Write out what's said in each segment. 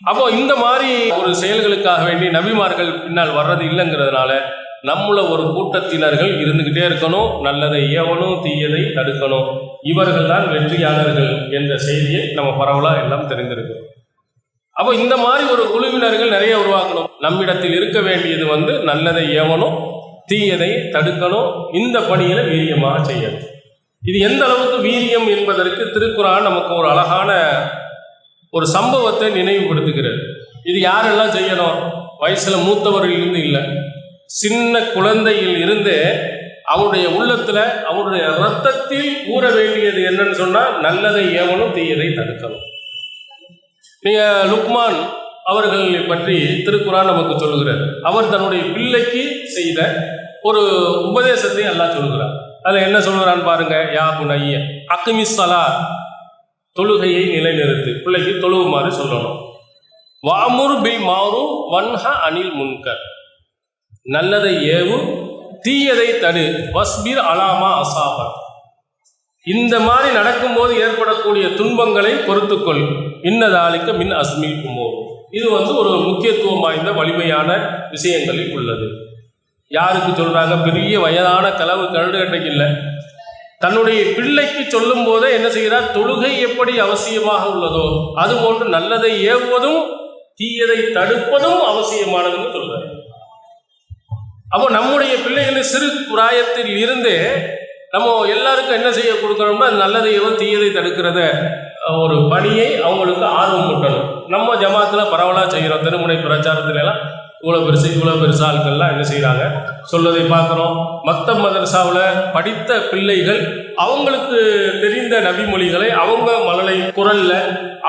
அப்போ இந்த மாதிரி ஒரு செயல்களுக்காக வேண்டி நபிமார்கள் பின்னால் வர்றது இல்லைங்கிறதுனால நம்மள ஒரு கூட்டத்தினர்கள் இருந்துகிட்டே இருக்கணும் நல்லதை ஏவணும் தீயதை தடுக்கணும். இவர்கள் தான் வெற்றியாளர்கள் என்ற செய்தியை நம்ம பரவலாக எல்லாம் தெரிந்திருக்கிறோம். அப்போ இந்த மாதிரி ஒரு குழுவினர்கள் நிறைய உருவாக்கணும். நம்மிடத்தில் இருக்க வேண்டியது வந்து நல்லதை ஏவணும் தீயதை தடுக்கணும் இந்த பணியில வீரியமாக செய்யணும். இது எந்த அளவுக்கு வீரியம் என்பதற்கு திருக்குறான் நமக்கு ஒரு அழகான ஒரு சம்பவத்தை நினைவுபடுத்துகிறது. இது யாரெல்லாம் செய்யணும்? வயசில் மூத்தவர்களிலிருந்து இல்லை. சின்ன குழந்தையில் இருந்து அவருடைய உள்ளத்தில் அவருடைய ரத்தத்தில் ஊற வேண்டியது என்னன்னு சொன்னால் நல்லதை ஏவனும் தீயதை தடுக்கணும். நீங்கள் லுக்மான் அவர்களை பற்றி திருக்குறான் நமக்கு சொல்லுகிறார். அவர் தன்னுடைய பிள்ளைக்கு செய்த ஒரு உபதேசத்தை எல்லாம் சொல்லுகிறார். அதில் என்ன சொல்கிறான்னு பாருங்க யா புனைய அக்மிஸ்ஸலா தொழுகையை நிலைநிறுத்து. பிள்ளைக்கு தொழுவுமாறு சொல்லணும். வாமுர் பில் மாறு வன்ஹ அனில் முன்கர் நல்லதை ஏவு தீயதை தடு. வஸ்பிர் அலாமா அசாபர் இந்த மாதிரி நடக்கும்போது ஏற்படக்கூடிய துன்பங்களை பொறுத்துக்கொள். இன்னதாலிக்க மின் அஸ்மில் குமோர். இது வந்து ஒரு முக்கியத்துவம் வாய்ந்த வலிமையான விஷயங்களில் உள்ளது. யாருக்கு சொல்றாங்க? பெரிய வயதான கலவு கரடுகட்டைக்கு இல்லை. தன்னுடைய பிள்ளைக்கு சொல்லும் போதே என்ன செய்கிறார்? தொழுகை எப்படி அவசியமாக உள்ளதோ அதுபோன்று நல்லதை ஏவுவதும் தீயதை தடுப்பதும் அவசியமானதுன்னு சொல்றார். அப்போ நம்முடைய பிள்ளைகள் சிறு பிராயத்தில் இருந்தே நம்ம எல்லாருக்கும் என்ன செய்ய கொடுக்கணும்னா நல்லதையோ தீயதை தடுக்கிறத ஒரு பணியை அவங்களுக்கு ஆர்வம் கூட்டணும் நம்ம ஜமாத்தில் பரவலாக செய்கிறோம் திருமுனை பிரச்சாரத்துல எல்லாம் இவ்வளோ பெருசு இவ்வளோ பெருசு ஆட்கள்லாம் என்ன செய்கிறாங்க சொல்வதை பார்க்குறோம். மத்த மதரசாவில் படித்த பிள்ளைகள் அவங்களுக்கு தெரிந்த நபிமொழிகளை அவங்க மழலை குரலில்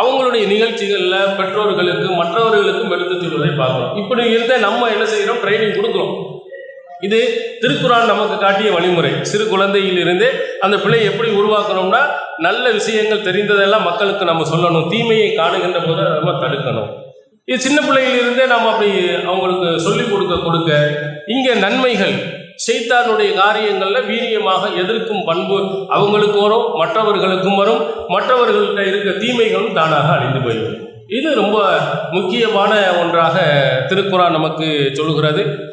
அவங்களுடைய நிகழ்ச்சிகளில் பெற்றோர்களுக்கு மற்றவர்களுக்கும் எடுத்து சொல்வதை பார்க்குறோம். இப்படி இருந்த நம்ம என்ன செய்கிறோம் ட்ரைனிங் கொடுக்குறோம். இது திருக்குறான் நமக்கு காட்டிய வழிமுறை. சிறு குழந்தையிலிருந்தே அந்த பிள்ளையை எப்படி உருவாக்கணும்னா நல்ல விஷயங்கள் தெரிந்ததெல்லாம் மக்களுக்கு நம்ம சொல்லணும். தீமையை காணுகின்ற போது நம்ம தடுக்கணும். இது சின்ன பிள்ளையிலிருந்தே நம்ம அப்படி அவங்களுக்கு சொல்லிக் கொடுக்க கொடுக்க இங்கே நன்மைகள் செய்தானுடைய காரியங்களில் வீரியமாக எதிர்க்கும் பண்பு அவங்களுக்கு வரும் மற்றவர்களுக்கும் வரும் மற்றவர்கள்ட்ட இருக்க தீமைகளும் தானாக அழிந்து போய்விடும். இது ரொம்ப முக்கியமான ஒன்றாக திருக்குறான் நமக்கு சொல்லுகிறது.